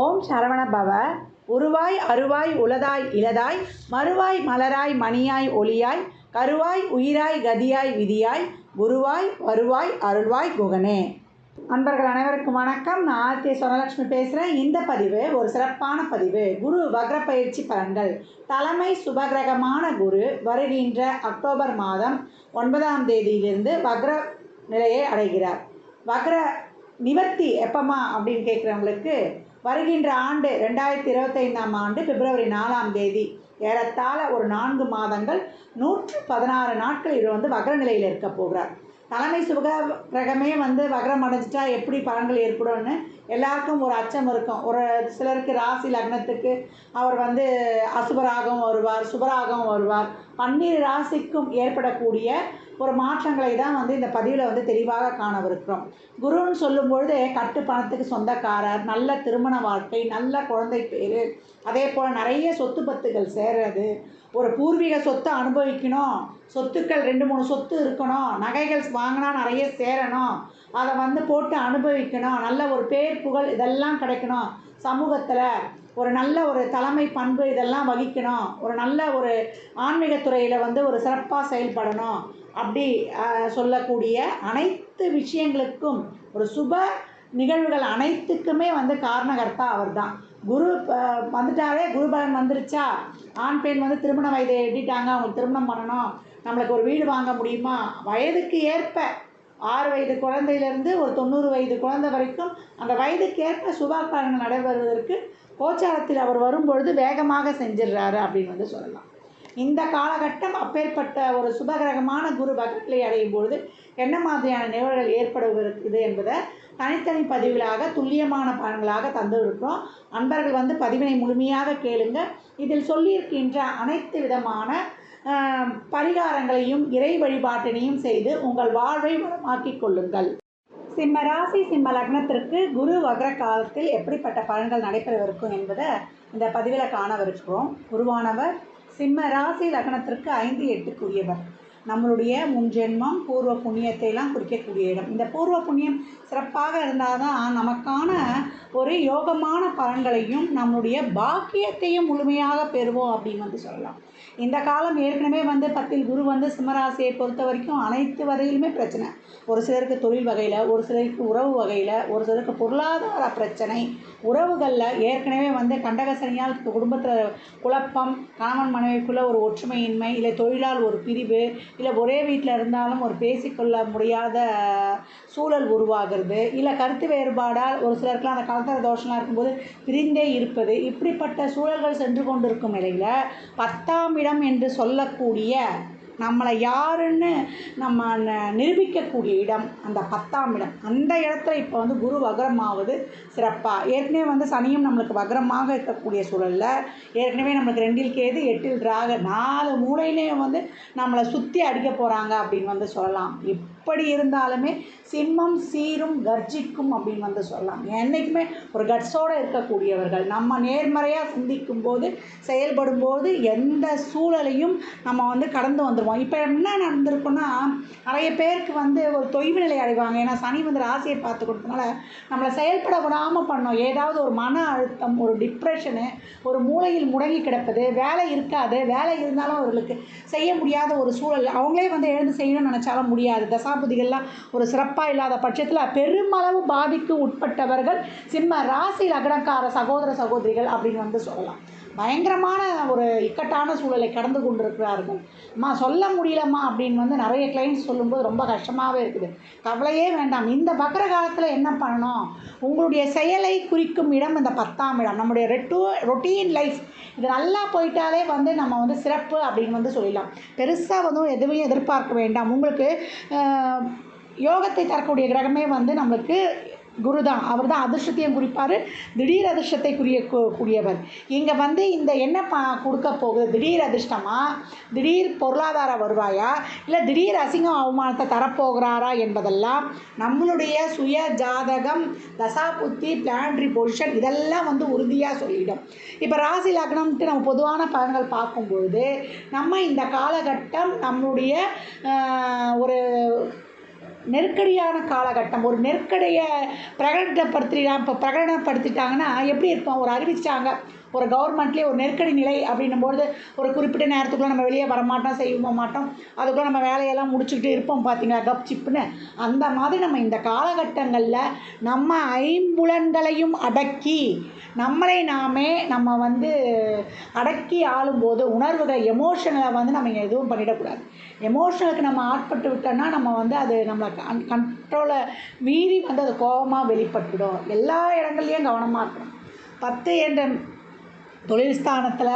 ஓம் சரவண பவ. உருவாய் அருவாய் உளதாய் இலதாய் மறுவாய் மலராய் மணியாய் ஒளியாய் கருவாய் உயிராய் கதியாய் விதியாய் குருவாய் வருவாய் அருள்வாய் குகனே. அன்பர்கள் அனைவருக்கும் வணக்கம். நான் ஆர்கே சொனலட்சுமி பேசுகிறேன் இந்த பதிவு ஒரு சிறப்பான பதிவு. குரு வக்ர பயிற்சி பலன்கள். தலைமை சுபகிரகமான குரு வருகின்ற அக்டோபர் மாதம் ஒன்பதாம் தேதியிலிருந்து வக்ர நிலையை அடைகிறார். வக்ர நிவர்த்தி எப்பமா அப்படின்னு கேட்குறவங்களுக்கு வருகின்ற ஆண்டு ரெண்டாயிரத்தி இருபத்தைந்தாம் ஆண்டு பிப்ரவரி நாலாம் தேதி ஏறத்தாழ ஒரு நான்கு மாதங்கள் நூற்று பதினாறு நாட்கள் இவர் வந்து வக்ர நிலையில் இருக்க போகிறார். தலைமை சுக கிரகமே வந்து வக்ரம் அடைஞ்சிட்டா எப்படி பலன்கள் ஏற்படும்னு எல்லாருக்கும் ஒரு அச்சம் இருக்கும். ஒரு சிலருக்கு ராசி லக்னத்துக்கு அவர் வந்து அசுபராகவும் வருவார் சுபராகவும் வருவார். பன்னீர் ராசிக்கும் ஏற்படக்கூடிய ஒரு மாற்றங்களை தான் வந்து இந்த பதிவில் வந்து தெளிவாக காணவிருக்கிறோம். குருன்னு சொல்லும்பொழுது கட்டு பணத்துக்கு சொந்தக்காரர் நல்ல திருமண வாழ்க்கை நல்ல குழந்தை பேர் அதே போல் நிறைய சொத்து பத்துகள் சேர்றது ஒரு பூர்வீக சொத்தை அனுபவிக்கணும் சொத்துக்கள் ரெண்டு மூணு சொத்து இருக்கணும் நகைகள் வாங்கினா நிறைய சேரணும் அதை வந்து போட்டு அனுபவிக்கணும் நல்ல ஒரு பேர் புகழ் இதெல்லாம் கிடைக்கணும். சமூகத்தில் ஒரு நல்ல ஒரு தலைமை பண்பு இதெல்லாம் வகிக்கணும். ஒரு நல்ல ஒரு ஆன்மீகத்துறையில் வந்து ஒரு சிறப்பாக செயல்படணும். அப்படி சொல்லக்கூடிய அனைத்து விஷயங்களுக்கும் ஒரு சுப நிகழ்வுகள் அனைத்துக்குமே வந்து காரணகர்த்தா அவர் தான் குரு வந்துட்டாவே குரு பலன் வந்துருச்சா? ஆண் பெண் வந்து திருமண வயதை எட்டிட்டாங்க அவங்களுக்கு திருமணம் பண்ணணும். நம்மளுக்கு ஒரு வீடு வாங்க முடியுமா? வயதுக்கு ஏற்ப ஆறு வயது குழந்தையிலேருந்து ஒரு தொண்ணூறு வயது குழந்தை வரைக்கும் அந்த வயதுக்கு ஏற்ப சுபாக்காரங்கள் நடைபெறுவதற்கு கோச்சாரத்தில் அவர் வரும்பொழுது வேகமாக செஞ்சிடுறாரு அப்படின்னு வந்து சொல்லலாம். இந்த காலகட்டம் அப்பேற்பட்ட ஒரு சுபகிரகமான குரு பகத்திலே அடையும் பொழுது என்ன மாதிரியான நிகழ்வுகள் ஏற்படுவது என்பதை தனித்தனி பதிவுகளாக துல்லியமான பலன்களாக தந்துருக்கிறோம் அன்பர்கள் வந்து பதிவினை முழுமையாக கேளுங்க. இதில் சொல்லியிருக்கின்ற அனைத்து விதமான பரிகாரங்களையும் இறை வழிபாட்டினையும் செய்து உங்கள் வாழ்வை வளமாக்கிக் கொள்ளுங்கள். சிம்ம ராசி சிம்ம லக்னத்திற்கு குரு வக்ர காலத்தில் எப்படிப்பட்ட பலன்கள் நடைபெறவிருக்கும் என்பதை இந்த பதிவில் காணவிருக்கிறோம். குருவானவர் சிம்ம ராசி லக்னத்திற்கு ஐந்து எட்டுக்குரியவர். நம்மளுடைய முன்ஜென்மம் பூர்வ புண்ணியத்தை எல்லாம் குறிக்கக்கூடிய இடம். இந்த பூர்வ புண்ணியம் சிறப்பாக இருந்தால் தான் நமக்கான ஒரு யோகமான பலன்களையும் நம்மளுடைய பாக்கியத்தையும் முழுமையாக பெறுவோம் அப்படின்னு வந்து சொல்லலாம். இந்த காலம் ஏற்கனவே வந்து பத்தில் குரு வந்து சிம்மராசியை பொறுத்த வரைக்கும் அனைத்து வகையிலுமே பிரச்சனை. ஒரு சிலருக்கு தொழில் வகையில் ஒரு சிலருக்கு உறவு வகையில் ஒரு சிலருக்கு பொருளாதார பிரச்சனை. உறவுகளில் ஏற்கனவே வந்து கண்டகசனியால் குடும்பத்தில் குழப்பம் கணவன் மனைவிக்குள்ளே ஒரு ஒற்றுமையின்மை இல்லை தொழிலால் ஒரு பிரிவு இல்லை ஒரே வீட்டில் இருந்தாலும் ஒரு பேசிக்கொள்ள முடியாத சூழல் உருவாகிறது. இல்லை கருத்து வேறுபாடால் ஒரு சிலருக்குலாம் அந்த கலத்தர தோஷம்லாம் இருக்கும்போது பிரிந்தே இருப்பது. இப்படிப்பட்ட சூழல்கள் சென்று கொண்டிருக்கும் நிலையில் பத்தாம் இடம் என்று சொல்லக்கூடிய நம்மளை யாருன்னு நம்ம நிரூபிக்கக்கூடிய இடம் அந்த பத்தாம் இடம். அந்த இடத்துல இப்போ வந்து குரு வக்ரமாவது சிறப்பாக ஏற்கனவே வந்து சனியும் நம்மளுக்கு வக்ரமாக இருக்கக்கூடிய சூழலில். ஏற்கனவே நம்மளுக்கு ரெண்டில் கேது எட்டில் ராக. நாலு மூலையிலையும் வந்து நம்மளை சுற்றி அடிக்க போகிறாங்க அப்படின்னு வந்து சொல்லலாம். இப் எப்படி இருந்தாலுமே சிம்மம் சீரும் கர்ஜிக்கும் அப்படின்னு வந்து சொல்லலாம். என்றைக்குமே ஒரு கட்ஸோடு இருக்கக்கூடியவர்கள். நம்ம நேர்மறையாக சிந்திக்கும் போது செயல்படும் போது எந்த சூழலையும் நம்ம வந்து கடந்து வந்துடுவோம் இப்போ என்ன நடந்திருக்குன்னா நிறைய பேருக்கு வந்து ஒரு தொய்வு நிலை அடைவாங்க. ஏன்னா சனி வந்து ராசியை பார்த்து கொடுத்தனால நம்மளை செயல்பட விடாமல் பண்ணோம். ஏதாவது ஒரு மன அழுத்தம் ஒரு டிப்ரெஷனு ஒரு மூளையில் முடங்கி கிடப்பது வேலை இருக்காது. வேலை இருந்தாலும் அவர்களுக்கு செய்ய முடியாத ஒரு சூழல். அவங்களே வந்து எழுந்து செய்யணும்னு நினச்சாலும் முடியாது. தசாபுதிகள்லாம் ஒரு சிறப்பாக இல்லாத பட்சத்தில் பெருமளவு பாதிக்கு உட்பட்டவர்கள் சிம்ம ராசி லக்னக்கார சகோதர சகோதரிகள் அப்படின்னு வந்து சொல்லலாம். பயங்கரமான ஒரு இக்கட்டான சூழலை கடந்து கொண்டிருக்கிறார்கள். அம்மா சொல்ல முடியலம்மா அப்படின்னு வந்து நிறைய கிளைண்ட்ஸ் சொல்லும்போது ரொம்ப கஷ்டமாகவே இருக்குது. கவலையே வேண்டாம். இந்த பக்கர காலத்தில் என்ன பண்ணணும்? உங்களுடைய செயலை குறிக்கும் இடம் இந்த பத்தாம் இடம். நம்முடைய ரெட்டு ரொட்டீன் லைஃப் இது நல்லா போயிட்டாலே வந்து நம்ம வந்து சிறப்பு அப்படின்னு வந்து சொல்லிடலாம். பெருசாக வந்து எதுவும் எதிர்பார்க்க வேண்டாம். உங்களுக்கு யோகத்தை தரக்கூடிய கிரகமே வந்து நம்மளுக்கு குரு தான் அவர் தான் அதிர்ஷ்டத்தையும் குறிப்பார். திடீர் அதிர்ஷ்டத்தை குறிய கூடியவர். இங்கே வந்து இந்த என்ன பா கொடுக்க போகுது? திடீர் அதிர்ஷ்டமா? திடீர் பொருளாதார வருவாயா? இல்லை திடீர் அசிங்கம் அவமானத்தை தரப்போகிறாரா என்பதெல்லாம் நம்மளுடைய சுய ஜாதகம் தசாபுத்தி பிளான்ட்ரி பொசிஷன் இதெல்லாம் வந்து உறுதியாக சொல்லிடும். இப்போ ராசி லக்னம்ட்டு நம்ம பொதுவான பலன்கள் பார்க்கும்பொழுது நம்ம இந்த காலகட்டம் நம்மளுடைய ஒரு நெருக்கடியான காலகட்டம். ஒரு நெருக்கடியை பிரகடனப்படுத்தினா இப்போ பிரகடனப்படுத்திட்டாங்கன்னா எப்படி இருப்போம் ஒரு அறிவித்தாங்க ஒரு கவர்மெண்ட்லேயே ஒரு நெருக்கடி நிலை அப்படின்னும்பொழுது ஒரு குறிப்பிட்ட நேரத்துக்குள்ளே நம்ம வெளியே வரமாட்டோம் செய்ய மாட்டோம். அதுக்குள்ளே நம்ம வேலையெல்லாம் முடிச்சுக்கிட்டு இருப்போம் பார்த்தீங்களா கப் சிப்புன்னு. அந்த மாதிரி நம்ம இந்த காலகட்டங்களில் நம்ம ஐம்புலன்களையும் அடக்கி நம்மளை நாமே நம்ம வந்து அடக்கி ஆளும்போது உணர்வுகளை எமோஷனலை வந்து நம்ம எதுவும் பண்ணிடக்கூடாது. எமோஷனலுக்கு நம்ம ஆட்பட்டு விட்டோம்னா நம்ம வந்து அது நம்மளை கண் கண்ட்ரோலை மீறி வந்து அது கோபமாக வெளிப்பட்டுடும். எல்லா இடங்கள்லையும் கவனமாக இருக்கணும். பத்து என்ற தொழில் ஸ்தானத்தில்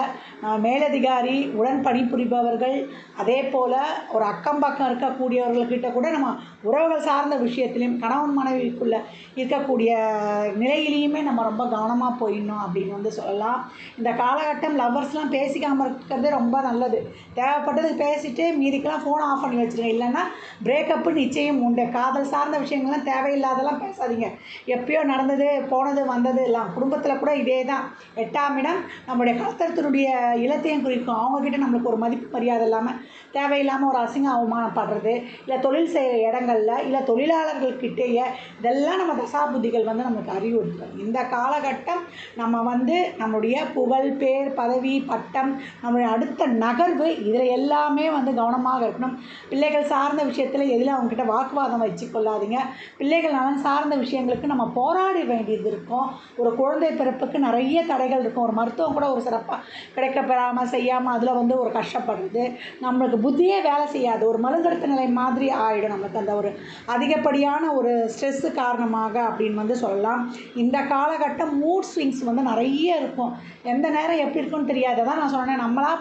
மேலதிகாரி உடன் பணிபுரிபவர்கள் அதே போல் ஒரு அக்கம் பக்கம் இருக்கக்கூடியவர்கள்கிட்ட கூட நம்ம உறவுகள் சார்ந்த விஷயத்துலையும் கணவன் மனைவிக்குள்ளே இருக்கக்கூடிய நிலையிலையுமே நம்ம ரொம்ப கவனமாக போயிடணும் அப்படின்னு வந்து சொல்லலாம். இந்த காலகட்டம் லவ்வர்ஸ்லாம் பேசிக்காமல் இருக்கிறது ரொம்ப நல்லது. தேவைப்பட்டது பேசிட்டு மீதிக்கெல்லாம் ஃபோன் ஆஃப் பண்ணி வச்சுருங்க. இல்லைன்னா பிரேக்கப்பு நிச்சயம் உண்டு. காதல் சார்ந்த விஷயங்கள்லாம் தேவையில்லாதெல்லாம் பேசாதீங்க. எப்பயோ நடந்தது போனது வந்தது எல்லாம் குடும்பத்தில் கூட இதே தான் எட்டாம் இடம் நம்மளுடைய கலத்தரத்தினுடைய இலத்தையும் குறிக்கும். அவங்கக்கிட்ட நம்மளுக்கு ஒரு மதிப்பு மரியாதை இல்லாமல் தேவையில்லாமல் ஒரு அசிங்க அவமானப்படுறது இல்லை தொழில் செய்கிற இடங்களில் இல்லை தொழிலாளர்கள்கிட்டேயே இதெல்லாம் நம்ம தசாபுத்திகள் வந்து நமக்கு அறிவுறுத்தும் இந்த காலகட்டம் நம்ம வந்து நம்மளுடைய புகழ் பேர் பதவி பட்டம் நம்மளுடைய அடுத்த நகர்வு இதில் எல்லாமே வந்து கவனமாக இருக்கணும். பிள்ளைகள் சார்ந்த விஷயத்தில் எதில் அவங்கக்கிட்ட வாக்குவாதம் வச்சு கொள்ளாதீங்க பிள்ளைகள் நலன் சார்ந்த விஷயங்களுக்கு நம்ம போராட வேண்டியது இருக்கும். ஒரு குழந்தை பிறப்புக்கு நிறைய தடைகள் இருக்கும். ஒரு மருத்துவம் கூட ஒரு சிறப்பாக கிடைக்க பெறாமல் செய்யாமல் அதில் வந்து ஒரு கஷ்டப்படுறது. நம்மளுக்கு புத்தியே வேலை செய்யாது. ஒரு மருந்தெடுத்த நிலை மாதிரி ஆகிடும் நமக்கு. அந்த ஒரு அதிகப்படியான ஒரு ஸ்ட்ரெஸ்ஸு காரணமாக அப்படின்னு வந்து சொல்லலாம். இந்த காலகட்டம் மூட் ஸ்விங்ஸ் வந்து நிறைய இருக்கும். எந்த நேரம் எப்படி இருக்குன்னு தெரியாது. அதான் நான் சொன்னேன் நம்மளா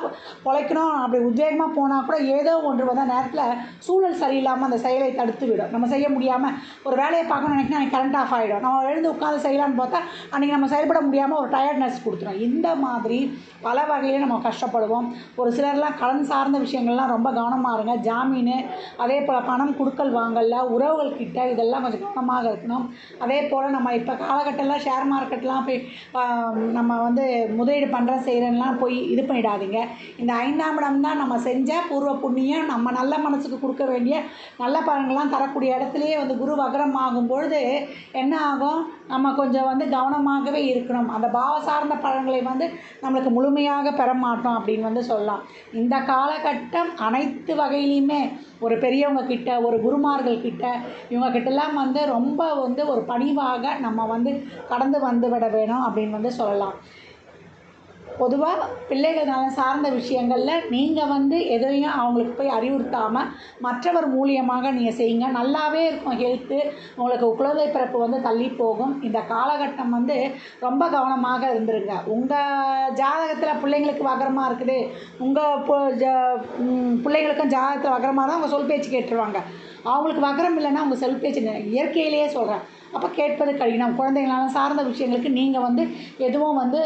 பொழைக்கணும் அப்படி உத்வேகமாக போனால் கூட ஏதோ ஒன்று வந்து நேரத்தில் சூழல் சரியில்லாமல் அந்த செயலை தடுத்து விடும். நம்ம செய்ய முடியாமல் ஒரு வேலையை பார்க்கணும்னு நினைக்கினா அன்றைக்கி கரண்ட் ஆஃப் ஆகிடும் நம்ம எழுந்து உட்காந்து செய்யலாம்னு பார்த்தா அன்றைக்கி நம்ம செயல்பட முடியாமல் ஒரு டயர்ட்னஸ் கொடுத்துரும். இந்த மாதிரி பல வகையில் நம்ம கஷ்டப்படுவோம். ஒரு சிலர்லாம் கடன் சார்ந்த விஷயங்கள்லாம் ரொம்ப கவனமாக இருங்க. ஜாமீன் அதே போல் பணம் கொடுக்கல் வாங்கல உறவுகள் கிட்ட இதெல்லாம் கொஞ்சம் கவனமாக இருக்கணும். அதே போல் நம்ம இப்போ காலகட்டம்லாம் ஷேர் மார்க்கெட்லாம் போய் நம்ம வந்து முதலீடு பண்ணுற செய்கிறேன்லாம் போய் இது பண்ணிடாதீங்க. இந்த ஐந்தாம் இடம் தான் நம்ம செஞ்ச பூர்வ புண்ணியம். நம்ம நல்ல மனசுக்கு கொடுக்க வேண்டிய நல்ல பலன்கள்லாம் தரக்கூடிய இடத்துலையே வந்து குரு வக்ரம் ஆகும் பொழுது என்ன ஆகும்? நம்ம கொஞ்சம் வந்து கவனமாகவே இருக்கணும். அந்த பாவ சார்ந்த பலன்களை வந்து நம்மளுக்கு முழுமையாக பெற மாட்டோம் அப்படின்னு வந்து சொல்லலாம். இந்த காலகட்டம் அனைத்து வகையிலையுமே ஒரு பெரியவங்க கிட்ட ஒரு குருமார்கள் கிட்ட இவங்க கிட்டலாம் வந்து ரொம்ப வந்து ஒரு பணிவாக நம்ம வந்து கடந்து வந்து விட வேணும் அப்படின்னு வந்து சொல்லலாம். பொதுவாக பிள்ளைகள் நலன் சார்ந்த விஷயங்களில் நீங்கள் வந்து எதையும் அவங்களுக்கு போய் அறிவுறுத்தாமல் மற்றவர் மூலியமாக நீங்கள் செய்யுங்க. நல்லாவே இருக்கும் ஹெல்த்து உங்களுக்கு குழந்தை பிறப்பு வந்து தள்ளி போகும். இந்த காலகட்டம் வந்து ரொம்ப கவனமாக இருந்துருங்க. உங்கள் ஜாதகத்தில் பிள்ளைங்களுக்கு வகரமாக இருக்குது. உங்கள் பிள்ளைங்களுக்கும் ஜாதகத்தில் வகரமாக தான் அவங்க சொல் பேச்சு கேட்டுருவாங்க. அவங்களுக்கு வகரம் இல்லைன்னா அவங்க சொல் பேச்சு இயற்கையிலேயே சொல்கிறேன் அப்போ கேட்பது கடினம். குழந்தைங்களால சார்ந்த விஷயங்களுக்கு நீங்கள் வந்து எதுவும் வந்து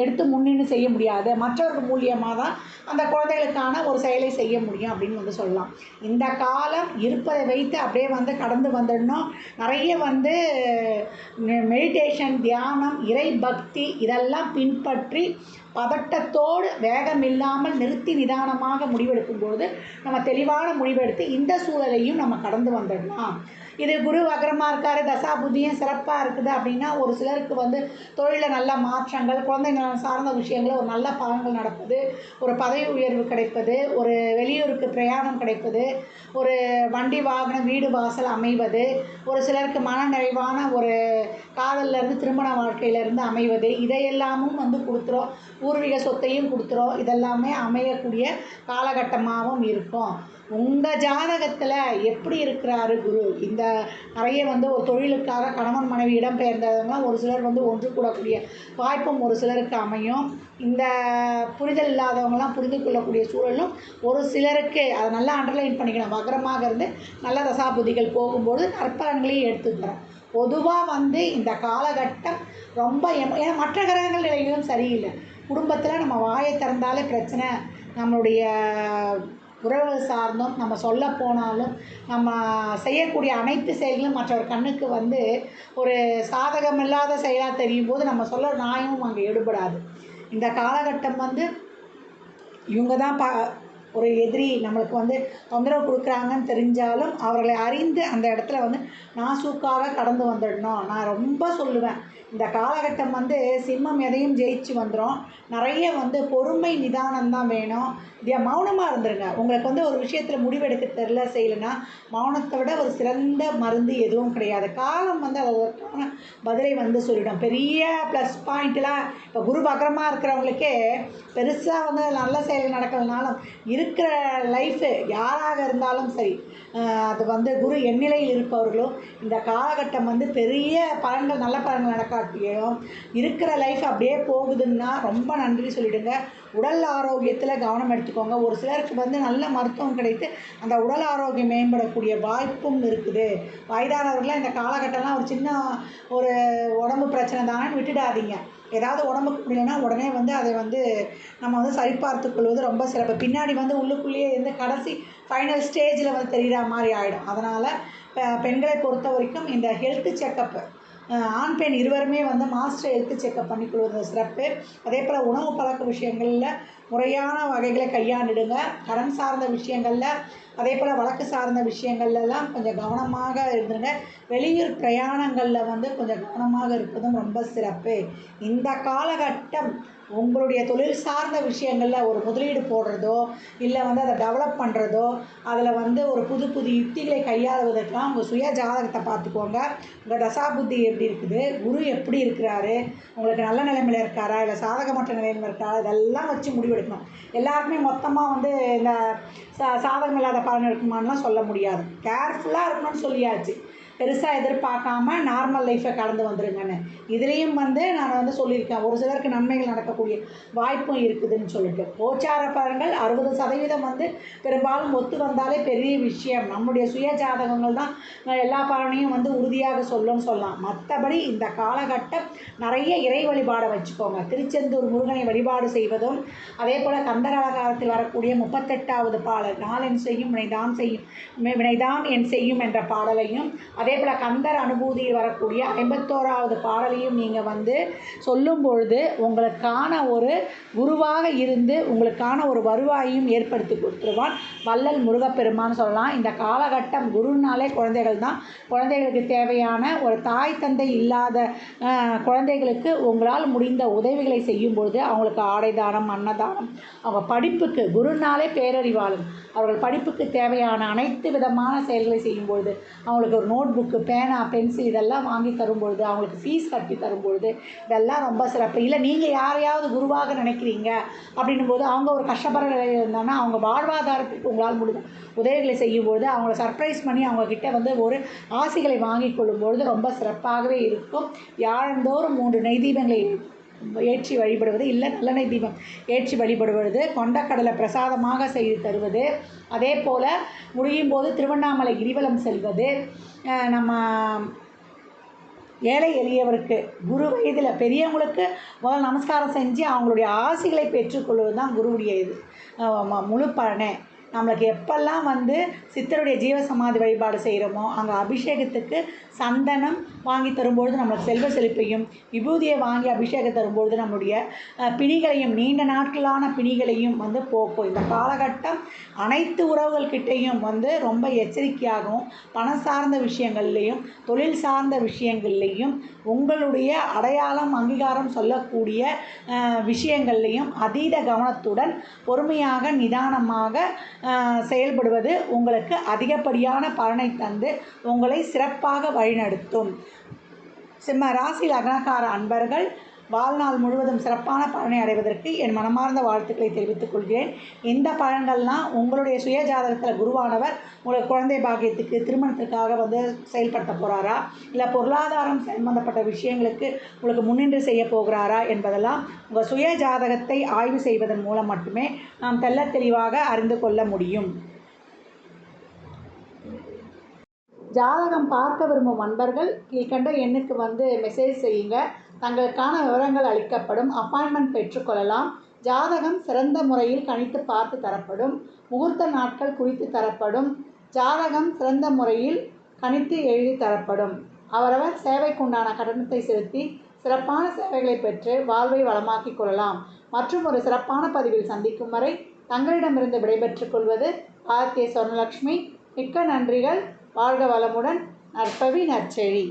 எடுத்து முன்னின்னு செய்ய முடியாது. மற்றவர்கள் மூலியமாக தான் அந்த குழந்தைகளுக்கான ஒரு செயலை செய்ய முடியும் அப்படின்னு வந்து சொல்லலாம். இந்த காலம் இருப்பதை வைத்து அப்படியே வந்து கடந்து வந்துடணும். நிறைய வந்து மெடிடேஷன் தியானம் இறை பக்தி இதெல்லாம் பின்பற்றி பதட்டத்தோடு வேகமில்லாமல் நிறுத்தி நிதானமாக முடிவெடுக்கும் பொழுது நம்ம தெளிவான முடிவெடுத்து இந்த சூழலையும் நம்ம கடந்து வந்துடலாம். இது குரு அகரமாக இருக்காரு தசா புத்தியும் சிறப்பாக இருக்குது அப்படின்னா ஒரு சிலருக்கு வந்து தொழிலில் நல்ல மாற்றங்கள் குழந்தைங்க சார்ந்த விஷயங்கள் ஒரு நல்ல பலன்கள் நடப்பது ஒரு பதவி உயர்வு கிடைப்பது ஒரு வெளியூருக்கு பிரயாணம் கிடைப்பது ஒரு வண்டி வாகனம் வீடு வாசல் அமைவது ஒரு சிலருக்கு மன நிறைவான ஒரு காதல்ல இருந்து திருமண வாழ்க்கையிலேருந்து அமைவது இதையெல்லாமும் வந்து கொடுத்துரும். பூர்வீக சொத்தையும் கொடுத்துரும். இதெல்லாமே அமையக்கூடிய காலகட்டமாகவும் இருக்கும். உங்கள் ஜாதகத்தில் எப்படி இருக்கிறாரு குரு? இந்த நிறைய வந்து ஒரு தொழிலுக்காக கணவன் மனைவி இடம்பெயர்ந்தவங்களாம் ஒரு சிலர் வந்து ஒன்று கூடக்கூடிய வாய்ப்பும் ஒரு சிலருக்கு அமையும். இந்த புரிதல் இல்லாதவங்களாம் புரிந்து கொள்ளக்கூடிய சூழலும் ஒரு சிலருக்கு அதை நல்லா அண்டர்லைன் பண்ணிக்கணும். வக்ரமாக இருந்து நல்ல தசாபுதிகள் போகும்போது நற்பலன்களையும் எடுத்துக்கிறோம். பொதுவாக வந்து இந்த காலகட்டம் ரொம்ப ஏன்னா மற்ற கிரகங்கள் நிலைகளும் சரியில்லை. குடும்பத்தில் நம்ம வாயை திறந்தாலே பிரச்சனை. நம்மளுடைய உறவுகள் சார்ந்தும் நம்ம சொல்ல போனாலும் நம்ம செய்யக்கூடிய அனைத்து செயல்களும் மற்றவர் கண்ணுக்கு வந்து ஒரு சாதகமில்லாத செயலாக தெரியும் போது நம்ம சொல்ல நியாயமும் அங்கே எடுபடாது இந்த காலகட்டம் வந்து இவங்க தான் பா ஒரு எதிரி நம்மளுக்கு வந்து தொந்தரவு கொடுக்குறாங்கன்னு தெரிஞ்சாலும் அவர்களை அறிந்து அந்த இடத்துல வந்து நாசூக்காக கடந்து வந்துடணும். நான் ரொம்ப சொல்லுவேன். இந்த காலகட்டம் வந்து சிம்மம் எதையும் ஜெயிச்சு வந்துடும் நிறைய வந்து பொறுமை நிதானம் தான் வேணும். இதை மௌனமாக இருந்துருங்க. உங்களுக்கு வந்து ஒரு விஷயத்தில் முடிவெடுக்க தெரில செய்யலைன்னா மௌனத்தை விட ஒரு சிறந்த மருந்து எதுவும் கிடையாது. காலம் வந்து அதற்கான பதிலை வந்து சொல்லிடும். பெரிய ப்ளஸ் பாயிண்ட்லாம் இப்போ குரு பக்கரமாக இருக்கிறவங்களுக்கே பெருசாக வந்து நல்ல செயல் நடக்கலனாலும் இருக்கிற லைஃபு யாராக இருந்தாலும் சரி அது வந்து குரு எண்ணிலையில் இருப்பவர்களும் இந்த காலகட்டம் வந்து பெரிய பலன்கள் நல்ல பலன்கள் காட்டியும் இருக்கிற லைஃப் அப்படியே போகுதுன்னா ரொம்ப நன்றி சொல்லிவிடுங்க உடல் ஆரோக்கியத்தில் கவனம் எடுத்துக்கோங்க. ஒரு சிலருக்கு வந்து நல்ல மருத்துவம் கிடைத்து அந்த உடல் ஆரோக்கியம் மேம்படக்கூடிய வாய்ப்பும் இருக்குது. வயதானவர்கள்லாம் இந்த காலகட்டம்லாம் ஒரு சின்ன ஒரு உடம்பு பிரச்சனை தானேன்னு விட்டுடாதீங்க. ஏதாவது உடம்புக்கு முடியலன்னா உடனே வந்து அதை வந்து நம்ம வந்து சரிபார்த்து கொள்வது ரொம்ப சிறப்பு. பின்னாடி வந்து உள்ளுக்குள்ளேயே இருந்து கடைசி ஃபைனல் ஸ்டேஜில் வந்து தெரிகிற மாதிரி ஆகிடும் அதனால் பெண்களை பொறுத்த வரைக்கும் இந்த ஹெல்த் செக்கப்பு ஆண் பெண் இருவருமே வந்து மாஸ்டர் ஹெல்த் செக்கப் பண்ணிக்கொள்வது சிறப்பு. அதே போல் உணவு பழக்க விஷயங்களில் முறையான வகைகளை கையாண்டுடுங்க. கடன் சார்ந்த விஷயங்களில் அதே போல் வழக்கு சார்ந்த விஷயங்கள்லாம் கொஞ்சம் கவனமாக இருந்துருங்க. வெளியூர் பிரயாணங்களில் வந்து கொஞ்சம் கவனமாக இருப்பதும் ரொம்ப சிறப்பு. இந்த காலகட்டம் உங்களுடைய தொழில் சார்ந்த விஷயங்களில் ஒரு முதலீடு போடுறதோ இல்லை வந்து அதை டெவலப் பண்ணுறதோ அதில் வந்து ஒரு புது புது யுக்திகளை கையாளுவதற்கெலாம் உங்கள் சுய ஜாதகத்தை பார்த்துக்கோங்க. உங்கள் தசாபுத்தி எப்படி இருக்குது? குரு எப்படி இருக்கிறாரு? உங்களுக்கு நல்ல நிலைமையில் இருக்காரா? இல்லை சாதகமற்ற நிலைமையில் இருக்காரா? இதெல்லாம் வச்சு முடிவெடுக்கணும். எல்லாருக்குமே மொத்தமாக வந்து இந்த சா சாதகம் இல்லாத பலன் இருக்குமான்லாம் சொல்ல முடியாது. கேர்ஃபுல்லாக இருக்கணும்னு சொல்லியாச்சு. பெருசாக எதிர்பார்க்காம நார்மல் லைஃப்பை கடந்து வந்துருங்கன்னு. இதுலேயும் வந்து நான் வந்து சொல்லியிருக்கேன். ஒரு சிலருக்கு நன்மைகள் நடக்கக்கூடிய வாய்ப்பும் இருக்குதுன்னு சொல்லிட்டு. கோச்சார பலன்கள் அறுபது சதவீதம் வந்து பெரும்பாலும் ஒத்து வந்தாலே பெரிய விஷயம். நம்முடைய சுய ஜாதகங்கள் தான் எல்லா பலனையும் வந்து உறுதியாக சொல்லும்னு சொல்லலாம். மற்றபடி இந்த காலகட்டம் நிறைய இறை வழிபாடை வச்சுக்கோங்க. திருச்செந்தூர் முருகனை வழிபாடு செய்வதும் அதே போல் கந்தராகாரத்தில் வரக்கூடிய முப்பத்தெட்டாவது பாடல் நாளென் செய்யும் வினைதான் செய்யும் வினைதான் என் செய்யும் என்ற பாடலையும் அதே போல் கந்தர் அனுபூதியில் வரக்கூடிய ஐம்பத்தோராவது பாடலையும் நீங்கள் வந்து சொல்லும் பொழுது உங்களுக்கான ஒரு குருவாக இருந்து உங்களுக்கான ஒரு வருவாயையும் ஏற்படுத்தி கொடுத்துருவான் வள்ளல் முருகப்பெருமான்னு சொல்லலாம். இந்த காலகட்டம் குருனாலே குழந்தைகள் தான். குழந்தைகளுக்கு தேவையான ஒரு தாய் தந்தை இல்லாத குழந்தைகளுக்கு உங்களால் முடிந்த உதவிகளை செய்யும் பொழுது அவங்களுக்கு ஆடை தானம் அன்னதானம் அவங்க படிப்புக்கு குருனாலே பேரறிவாளன். அவர்கள் படிப்புக்கு தேவையான அனைத்து விதமான செயல்களை செய்யும் பொழுது அவங்களுக்கு ஒரு நோட் புக்கு பேனா பென்சில் இதெல்லாம் வாங்கி தரும்பொழுது அவங்களுக்கு ஃபீஸ் கட்டி தரும்பொழுது இதெல்லாம் ரொம்ப சிறப்பு. இல்லை நீங்கள் யாரையாவது குருவாக நினைக்கிறீங்க அப்படின்னும் போது அவங்க ஒரு கஷ்டப்படுற நிலையில் இருந்தாங்கன்னா அவங்க வாழ்வாதாரத்துக்கு உங்களால் முடிஞ்ச உதவிகளை செய்யும்பொழுது அவங்கள சர்ப்ரைஸ் பண்ணி அவங்கக்கிட்ட வந்து ஒரு ஆசைகளை வாங்கி கொள்ளும்பொழுது ரொம்ப சிறப்பாகவே இருக்கும். யாழந்தோறும் மூன்று நெய்தீபங்களை ஏற்றி வழிபடுவது இல்லை நல்லெண்ணெய் தீபம் ஏற்றி வழிபடுவது கொண்டக்கடலை பிரசாதமாக செய்து தருவது அதே போல் முடியும் போது திருவண்ணாமலை கிரிவலம் செல்வது. நம்ம ஏழை எளியவருக்கு குரு வயதில் பெரியவங்களுக்கு முதல் நமஸ்காரம் செஞ்சு அவங்களுடைய ஆசைகளை பெற்றுக்கொள்வது தான் குருவுடைய இது. முழு பலனே. நம்மளுக்கு எப்பெல்லாம் வந்து சித்தருடைய ஜீவசமாதி வழிபாடு செய்கிறோமோ அங்கே அபிஷேகத்துக்கு சந்தனம் வாங்கி தரும்பொழுது நம்மளுக்கு செல்வ செழிப்பையும் விபூதியை வாங்கி அபிஷேகம் தரும்பொழுது நம்மளுடைய பிணிகளையும் நீண்ட நாட்களான பிணிகளையும் வந்து போக்கும். இந்த காலகட்டம் அனைத்து உறவுகள்கிட்டையும் வந்து ரொம்ப எச்சரிக்கையாகவும் பணம் சார்ந்த விஷயங்கள்லேயும் தொழில் சார்ந்த விஷயங்கள்லையும் உங்களுடைய அடையாளம் அங்கீகாரம் சொல்லக்கூடிய விஷயங்கள்லையும் அதீத கவனத்துடன் பொறுமையாக நிதானமாக செயல்படுவது உங்களுக்கு அதிகப்படியான பலனை தந்து உங்களை சிறப்பாக வழிநடத்தும். சிம்ம ராசி லக்னக்கார அன்பர்கள் வாழ்நாள் முழுவதும் சிறப்பான பலனை அடைவதற்கு என் மனமார்ந்த வாழ்த்துக்களை தெரிவித்துக் கொள்கிறேன். இந்த பலன்கள்லாம் உங்களுடைய சுய ஜாதகத்தில் குருவானவர் உங்கள் குழந்தை பாக்கியத்துக்கு திருமணத்திற்காக வந்து செயல்படுத்த போகிறாரா இல்லை பொருளாதாரம் சம்பந்தப்பட்ட விஷயங்களுக்கு உங்களுக்கு முன்னின்று செய்ய போகிறாரா என்பதெல்லாம் உங்கள் சுய ஜாதகத்தை ஆய்வு செய்வதன் மூலம் மட்டுமே நாம் தெல்ல தெளிவாக அறிந்து கொள்ள முடியும். ஜாதகம் பார்க்க விரும்பும் நண்பர்கள் கீழ்கண்ட எண்ணுக்கு வந்து மெசேஜ் செய்யுங்க. தங்களுக்கான விவரங்கள் அளிக்கப்படும். அப்பாயின்மெண்ட் பெற்றுக்கொள்ளலாம் ஜாதகம் சிறந்த முறையில் கணித்து பார்த்து தரப்படும். முகூர்த்த நாட்கள் குறித்து தரப்படும். ஜாதகம் சிறந்த முறையில் கணித்து எழுதி தரப்படும். அவரவர் சேவைக்குண்டான கட்டணத்தை செலுத்தி சிறப்பான சேவைகளை பெற்று வாழ்வை வளமாக்கிக் கொள்ளலாம். மற்றும் ஒரு சிறப்பான பதிவில் சந்திக்கும் வரை தங்களிடமிருந்து விடைபெற்றுக் கொள்வது ஆர்த்திய சொர்ணலக்ஷ்மி. மிக்க நன்றிகள். வாழ்க வளமுடன். நற்பவி நற்செழி.